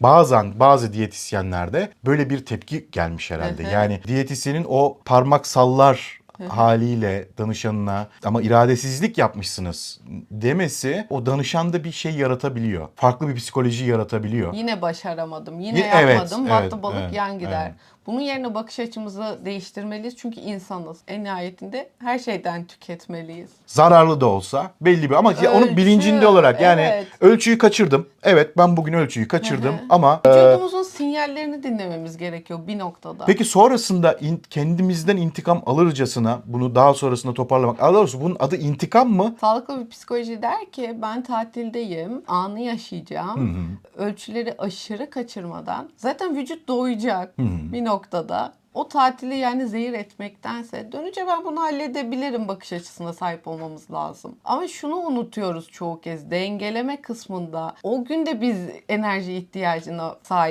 bazen bazı diyetisyenlerde böyle bir tepki gelmiş herhalde. Hı hı. yani diyetisyenin o parmak sallar haliyle danışanına ama iradesizlik yapmışsınız demesi o danışanda bir şey yaratabiliyor. Farklı bir psikoloji yaratabiliyor. Yine başaramadım, yine evet, yapmadım, evet, battı balık evet, yan gider. evet. Bunun yerine bakış açımızı değiştirmeliyiz çünkü insanız. En nihayetinde her şeyden tüketmeliyiz. Zararlı da olsa belli bir ama ya onun Ölçü, bilincinde olarak yani evet. ölçüyü kaçırdım. Evet ben bugün ölçüyü kaçırdım ama e, Vücudumuzun sinyallerini dinlememiz gerekiyor bir noktada. Peki sonrasında in- kendimizden intikam alırcasına bunu daha sonrasında toparlamak. Daha doğrusu bunun adı intikam mı? Sağlıklı bir psikoloji der ki ben tatildeyim, anı yaşayacağım. Ölçüleri aşırı kaçırmadan. Zaten vücut doyacak bir noktada. O tatili yani zehir etmektense dönünce ben bunu halledebilirim bakış açısına sahip olmamız lazım. Ama şunu unutuyoruz çoğu kez dengeleme kısmında o gün de biz enerji ihtiyacına sahibiz.